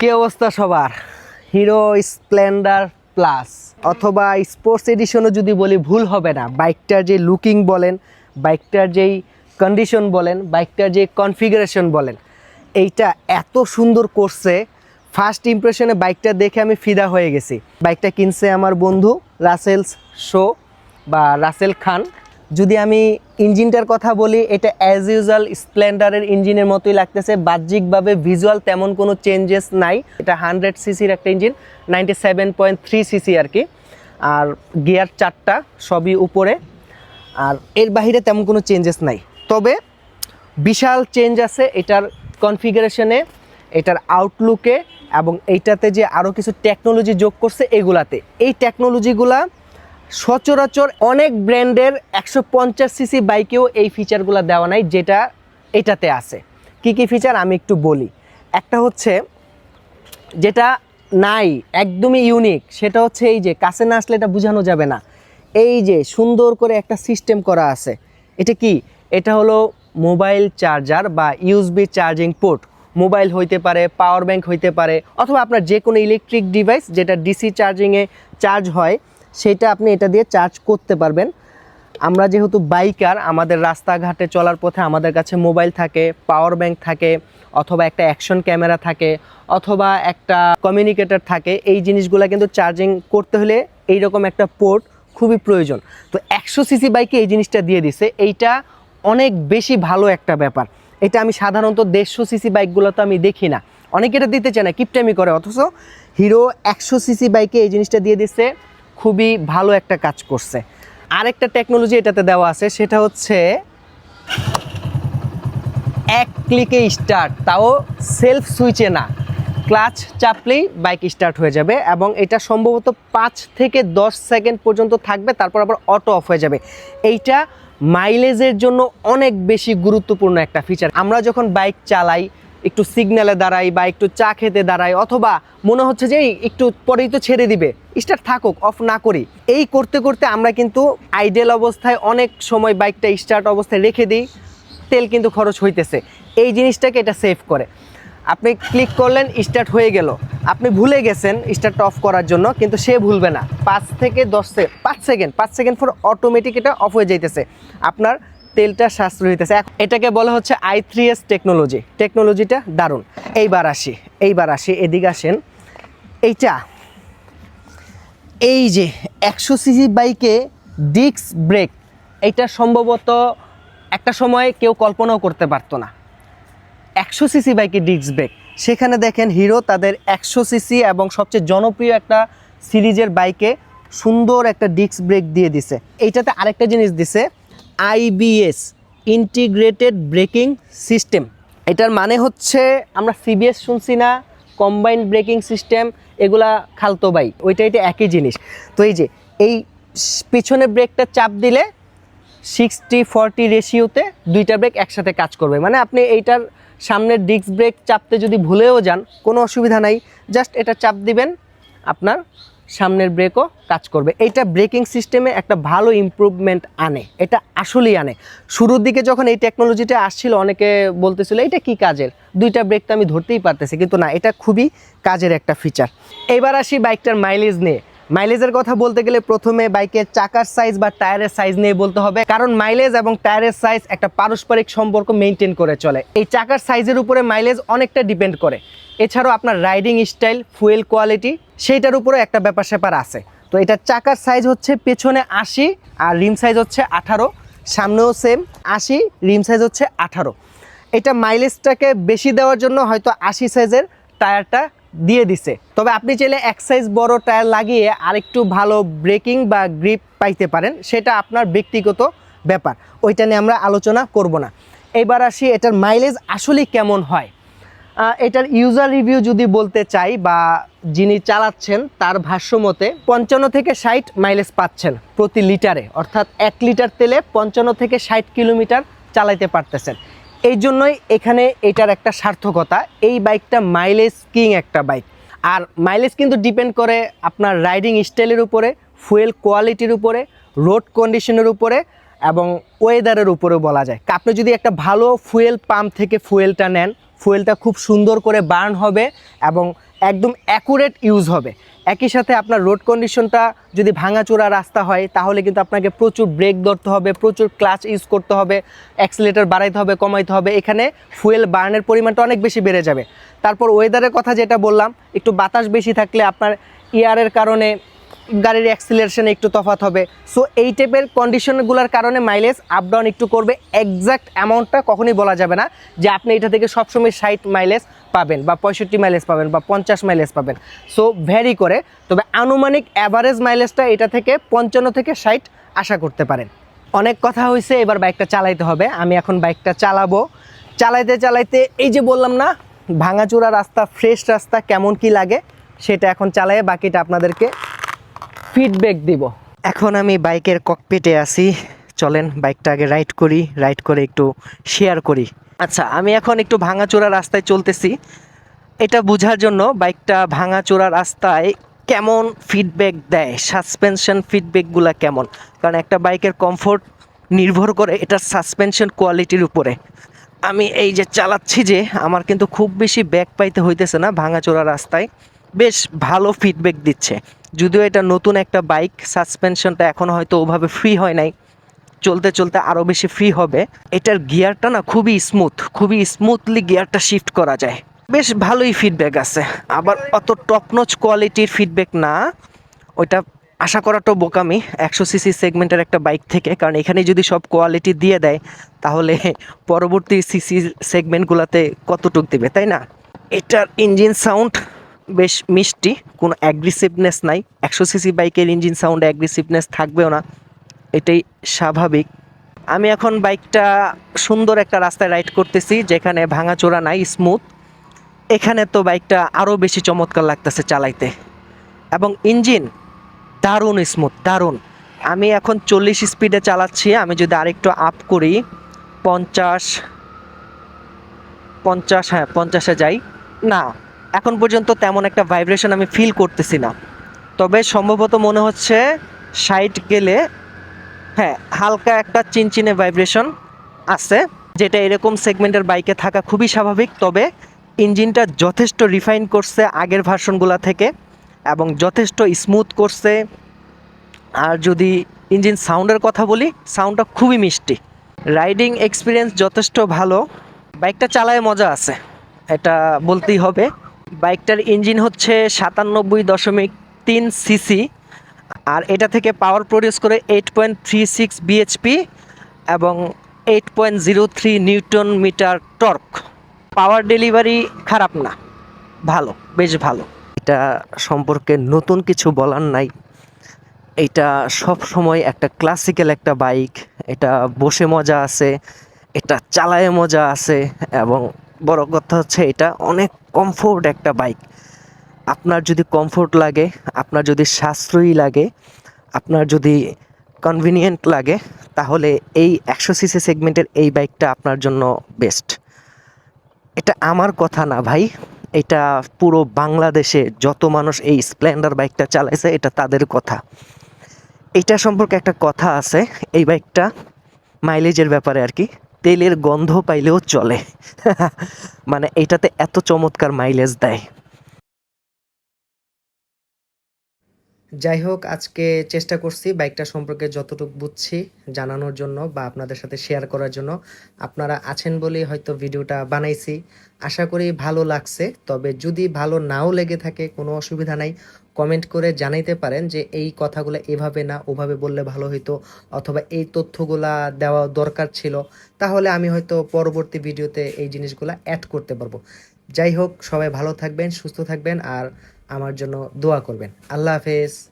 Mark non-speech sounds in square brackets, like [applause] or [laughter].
কি অবস্থা সবার? হিরো স্প্লেন্ডার প্লাস অথবা স্পোর্টস এডিশনও যদি বলি, ভুল হবে না। বাইকটার যে লুকিং বলেন বাইকটার যেই কন্ডিশন বলেন বাইকটার যে কনফিগারেশন বলেন, এইটা এত সুন্দর করছে ফার্স্ট ইমপ্রেশনে বাইকটা দেখে আমি ফিদা হয়ে গেছি। বাইকটা কিনছে আমার বন্ধু রাসেলস শো বা রাসেল খান যদি আমি ইঞ্জিনটার কথা বলি, এটা অ্যাজ ইউজুয়াল স্প্লেন্ডারের ইঞ্জিনের মতোই লাগতেছে। বাহ্যিকভাবে ভিজুয়াল তেমন কোনো চেঞ্জেস নাই। এটা হান্ড্রেড সিসির একটা engine ninety seven point three CC আর কি। আর গিয়ার চারটা সবই উপরে। আর এর বাইরে তেমন কোনো চেঞ্জেস নাই। তবে বিশাল চেঞ্জ আছে এটার কনফিগারেশনে এটার আউটলুকে এবং এইটাতে যে আরও কিছু টেকনোলজি যোগ করছে এগুলাতে। এই টেকনোলজিগুলা সচরাচর অনেক ব্র্যান্ডের একশো পঞ্চাশ সিসি বাইকেও এই ফিচারগুলো দেওয়া নাই, যেটা এটাতে আছে। কি কি ফিচার আমি একটু বলি। একটা হচ্ছে, যেটা নাই, একদমই ইউনিক সেটা হচ্ছে এই যে, কাছে না আসলে এটা বোঝানো যাবে না। এই যে, সুন্দর করে একটা সিস্টেম করা আছে। এটা কি? এটা হলো মোবাইল চার্জার বা ইউএসবি চার্জিং পোর্ট মোবাইল হইতে পারে পাওয়ার ব্যাংক হইতে পারে, অথবা আপনার যে কোনো ইলেকট্রিক ডিভাইস যেটা ডিসি চার্জিংয়ে চার্জ হয় সেটা আপনি এটা দিয়ে চার্জ করতে পারবেন। আমরা যেহেতু বাইকার আমাদের রাস্তাঘাটে চলার পথে আমাদের কাছে মোবাইল থাকে পাওয়ার ব্যাংক থাকে, অথবা একটা অ্যাকশন ক্যামেরা থাকে, অথবা একটা কমিউনিকেটর থাকে, এই জিনিসগুলো কিন্তু চার্জিং করতে হলে এই রকম একটা পোর্ট খুবই প্রয়োজন। তো একশো সিসি বাইকে এই জিনিসটা দিয়ে দিছে। এইটা অনেক বেশি ভালো একটা ব্যাপার। এটা আমি সাধারণত দেড়শো সিসি বাইকগুলো তো আমি দেখি না। অনেকে এটা দিতে চায় না, কিপটামি করে। অথচ হিরো একশো সিসি বাইকে এই জিনিসটা দিয়ে দিচ্ছে খুবই ভালো একটা কাজ করছে। আরেকটা টেকনোলজি এটাতে দেওয়া আছে, সেটা হচ্ছে এক ক্লিকে স্টার্ট তাও সেলফ সুইচে না। ক্লাচ চাপলেই বাইক স্টার্ট হয়ে যাবে এবং এটা সম্ভবত পাঁচ থেকে দশ সেকেন্ড পর্যন্ত থাকবে, তারপর আবার অটো অফ হয়ে যাবে। এইটা মাইলেজের জন্য অনেক বেশি গুরুত্বপূর্ণ একটা ফিচার আমরা যখন বাইক চালাই একটু সিগন্যালে দাঁড়াই বা একটু চা খেতে দাঁড়াই অথবা মনে হচ্ছে যে একটু পরেই তো ছেড়ে দিবে। স্টার্ট থাকুক অফ না করি। এই করতে করতে আমরা কিন্তু আইডিয়াল অবস্থায় অনেক সময় বাইকটা স্টার্ট অবস্থায় রেখে দিই, তেল কিন্তু খরচ হইতেছে। এই জিনিসটাকে এটা সেভ করে। আপনি ক্লিক করলেন স্টার্ট হয়ে গেল। আপনি ভুলে গেছেন স্টার্ট অফ করার জন্য, কিন্তু সে ভুলবে না। পাঁচ থেকে দশ সেকেন্ড পাঁচ সেকেন্ড পাঁচ সেকেন্ড পর অটোমেটিক এটা অফ হয়ে যাইতেছে। আপনার তেলটা সাশ্রয় হইতেছে। এটাকে বলা হচ্ছে আই থ্রি এস টেকনোলজি। টেকনোলজিটা দারুণ। এইবার আসি এইবার আসি, এদিকে আসেন। এইটা, এই যে একশো সিসি বাইকে ডিস্ক ব্রেক, এইটা সম্ভবত একটা সময় কেউ কল্পনাও করতে পারতো না। একশো সিসি বাইকে ডিস্ক ব্রেক। সেখানে দেখেন হিরো তাদের একশো সিসি এবং সবচেয়ে জনপ্রিয় একটা সিরিজের বাইকে সুন্দর একটা ডিস্ক ব্রেক দিয়ে দিছে। এইটাতে আরেকটা জিনিস দিছে আইবিএস ইন্টিগ্রেটেড ব্রেকিং সিস্টেম এটার মানে হচ্ছে আমরা সিবিএস শুনছি না কম্বাইন্ড ব্রেকিং সিস্টেম এগুলা খালতো বাই ওইটা এটা একই জিনিস। তো এই যে, এই পিছনে ব্রেকটা চাপ দিলে সিক্সটি ফর্টি রেশিওতে দুইটা ব্রেক একসাথে কাজ করবে। মানে আপনি এইটার সামনের ডিস্ক ব্রেক চাপতে যদি ভুলেও যান, কোনো অসুবিধা নাই। জাস্ট এটা চাপ দিবেন আপনার সামনের ব্রেকও কাজ করবে। এটা ব্রেকিং সিস্টেমে একটা ভালো ইমপ্রুভমেন্ট আনে। এটা আসলেই আনে। শুরুর দিকে যখন এই টেকনোলজিটা আসছিল, অনেকে বলতেছিল এটা কি কাজের? দুইটা ব্রেক তো আমি ধরতেই পারতেছি, কিন্তু না, এটা খুবই কাজের একটা ফিচার এবার আসি বাইকটার মাইলেজ নিয়ে। মাইলেজের কথা বলতে গেলে প্রথমে বাইকের চাকার সাইজ বা টায়ারের সাইজ নিয়ে বলতে হবে, কারণ মাইলেজ এবং টায়ারের সাইজ একটা পারস্পরিক সম্পর্ক মেনটেন করে চলে। এই চাকার সাইজের উপরে মাইলেজ অনেকটা ডিপেন্ড করে। এছাড়াও আপনার রাইডিং স্টাইল ফুয়েল কোয়ালিটি সেইটার উপরে একটা ব্যাপার স্যাপার আছে। তো এটা চাকার সাইজ হচ্ছে পেছনে আশি আর রিম সাইজ হচ্ছে আঠারো, সামনেও সেম আশি রিম সাইজ হচ্ছে আঠারো। এটা মাইলেজটাকে বেশি দেওয়ার জন্য হয়তো আশি সাইজের টায়ারটা দিয়ে দিছে। তবে আপনি চাইলে এক সাইজ বড় টায়ার লাগিয়ে আরেকটু ভালো ব্রেকিং বা গ্রিপ পাইতে পারেন, সেটা আপনার ব্যক্তিগত ব্যাপার। ওইটা নিয়ে আমরা আলোচনা করব না। এবার আসি এটার মাইলেজ আসলে কেমন হয়। এটার ইউজার রিভিউ যদি বলতে চাই বা যিনি চালাচ্ছেন, তার ভাষ্য মতে পঞ্চান্ন থেকে ষাট মাইলেজ পাচ্ছেন প্রতি লিটারে। অর্থাৎ এক লিটার তেলে পঞ্চান্ন থেকে ষাট কিলোমিটার চালাইতে পারতেছেন। এই জন্যই এখানে এটার একটা সার্থকতা। এই বাইকটা মাইলেজ কিং একটা বাইক আর মাইলেজ কিন্তু ডিপেন্ড করে আপনার রাইডিং স্টাইলের উপরে ফুয়েল কোয়ালিটির উপরে রোড কন্ডিশনের উপরে এবং ওয়েদারের উপরেও বলা যায়। আপনি যদি একটা ভালো ফুয়েল পাম্প থেকে ফুয়েলটা নেন ফুয়েলটা খুব সুন্দর করে বার্ন হবে এবং একদম অ্যাকুরেট ইউজ হবে। একই সাথে আপনার রোড কন্ডিশনটা যদি ভাঙাচোরা রাস্তা হয়, তাহলে কিন্তু আপনাকে প্রচুর ব্রেক ধরতে হবে, প্রচুর ক্লাচ ইউজ করতে হবে, অ্যাক্সিলেটর বাড়াইতে হবে, কমাইতে হবে। এখানে ফুয়েল বার্নের পরিমাণটা অনেক বেশি বেড়ে যাবে। তারপর ওয়েদারের কথা যেটা বললাম, একটু বাতাস বেশি থাকলে আপনার ইয়ারের কারণে গাড়ির অ্যাক্সিলারেশনে একটু তফাত হবে। সো এই টাইপের কন্ডিশনগুলোর কারণে মাইলেজ আপ ডাউন একটু করবে। এক্সাক্ট অ্যামাউন্টটা কখনই বলা যাবে না যে আপনি এটা থেকে সবসময় ষাট মাইলেজ পাবেন বা পঁয়ষট্টি মাইলেজ পাবেন বা পঞ্চাশ মাইলেজ পাবেন। সো ভ্যারি করে, তবে আনুমানিক অ্যাভারেজ মাইলেজটা এটা থেকে পঞ্চান্ন থেকে ষাট আশা করতে পারেন। অনেক কথা হয়েছে এবার বাইকটা চালাইতে হবে। আমি এখন বাইকটা চালাবো। চালাইতে চালাইতে এই যে বললাম না, ভাঙাচোরা রাস্তা ফ্রেশ রাস্তা কেমন কি লাগে, সেটা এখন চালাই বাকিটা আপনাদেরকে ফিডব্যাক দিব। এখন আমি বাইকের ককপিটে আছি। চলেন, বাইকটা আগে রাইড করি রাইড করে একটু শেয়ার করি। আচ্ছা আমি এখন একটু ভাঙাচোরা রাস্তায় চলতেছি। এটা বোঝার জন্য বাইকটা ভাঙাচোরা রাস্তায় কেমন ফিডব্যাক দেয়? সাসপেনশন ফিডব্যাকগুলো কেমন? কারণ একটা বাইকের কমফোর্ট নির্ভর করে এটার সাসপেনশন কোয়ালিটির উপরে। আমি এই যে চালাচ্ছি যে, আমার কিন্তু খুব বেশি ব্যাক পাইতে হইতেছে না ভাঙাচোরা রাস্তায়। বেশ ভালো ফিডব্যাক দিচ্ছে। যদিও এটা নতুন একটা বাইক সাসপেনশনটা এখন হয়তো ওভাবে ফ্রি হয় নাই। চলতে চলতে আরও বেশি ফ্রি হবে। এটার গিয়ারটা না খুবই স্মুথ খুবই স্মুথলি গিয়ারটা শিফট করা যায়। বেশ ভালোই ফিডব্যাক আছে। আবার অত টপনচ কোয়ালিটির ফিডব্যাক না। ওইটা আশা করাটাও বোকামি একশো সিসি সেগমেন্টের একটা বাইক থেকে। কারণ এখানে যদি সব কোয়ালিটি দিয়ে দেয়, তাহলে পরবর্তী সিসি সেগমেন্টগুলোতে কতটুক দেবে, তাই না? এটার ইঞ্জিন সাউন্ড বেশ মিষ্টি, কোনো অ্যাগ্রেসিভনেস নাই। একশো সিসি বাইকের ইঞ্জিন সাউন্ডে অ্যাগ্রেসিভনেস থাকবেও না। এটাই স্বাভাবিক। আমি এখন বাইকটা সুন্দর একটা রাস্তায় রাইড করতেছি, যেখানে ভাঙাচোরা নাই স্মুথ এখানে তো বাইকটা আরও বেশি চমৎকার লাগতেছে চালাইতে। এবং ইঞ্জিন দারুণ স্মুথ দারুণ। আমি এখন চল্লিশ স্পিডে চালাচ্ছি, আমি যদি আরেকটু আপ করি, পঞ্চাশ পঞ্চাশ হ্যাঁ পঞ্চাশে যাই। না এখন পর্যন্ত তেমন একটা ভাইব্রেশন আমি ফিল করতেছি না। তবে সম্ভবত মনে হচ্ছে সাইড গেলে হ্যাঁ হালকা একটা চিনচিনে ভাইব্রেশন আছে, যেটা এরকম সেগমেন্টের বাইকে থাকা খুবই স্বাভাবিক। তবে ইঞ্জিনটা যথেষ্ট রিফাইন করছে আগের ভার্সনগুলো থেকে এবং যথেষ্ট স্মুথ করছে। আর যদি ইঞ্জিন সাউন্ডের কথা বলি সাউন্ডটা খুবই মিষ্টি। রাইডিং এক্সপিরিয়েন্স যথেষ্ট ভালো। বাইকটা চালায় মজা আছে, এটা বলতেই হবে। বাইকটার ইঞ্জিন হচ্ছে সাতানব্বই দশমিক তিন সিসি আর এটা থেকে পাওয়ার প্রডিউস করে eight point three six BHP এবং eight point zero three newton metre torque. Power delivery খারাপ না, ভালো, বেশ ভালো। এটা সম্পর্কে নতুন কিছু বলার নাই। এটা সব সময় একটা ক্লাসিক্যাল একটা বাইক এটা বসে মজা আছে, এটা চালায় মজা আছে এবং বড় কথা হচ্ছে এটা অনেক কমফোর্ট একটা বাইক আপনার যদি কমফোর্ট লাগে, আপনার যদি সাশ্রয়ী লাগে, আপনার যদি কনভিনিয়েন্ট লাগে, তাহলে এই একশো সিসি সেগমেন্টের এই বাইকটা আপনার জন্য বেস্ট এটা আমার কথা না ভাই, এটা পুরো বাংলাদেশে যত মানুষ এই স্প্লেন্ডার বাইকটা চালাইছে, এটা তাদের কথা। এটা সম্পর্কে একটা কথা আছে, এই বাইকটা মাইলেজের ব্যাপারে আর কি। তেলের গন্ধ পাইলেও চলে। [laughs] মানে এটাতে এত চমৎকার মাইলেজ দেয়। যাই হোক আজকে চেষ্টা করছি বাইকটা সম্পর্কে যতটুকু বুঝছি জানানোর জন্য বা আপনাদের সাথে শেয়ার করার জন্য। আপনারা আছেন বলেই হয়তো ভিডিওটা বানাইছি। আশা করি ভালো লাগছে, তবে যদি ভালো নাও লেগে থাকে, কোনো অসুবিধা নাই। কমেন্ট করে জানাইতে পারেন যে এই কথাগুলো এভাবে না, ওভাবে বললে ভালো হতো অথবা এই তথ্যগুলা দেওয়া দরকার ছিল, তাহলে আমি হয়তো পরবর্তী ভিডিওতে এই জিনিসগুলো অ্যাড করতে পারব। যাই হোক, সবাই ভালো থাকবেন, সুস্থ থাকবেন, আর আমার জন্য দোয়া করবেন। আল্লাহ হাফেজ।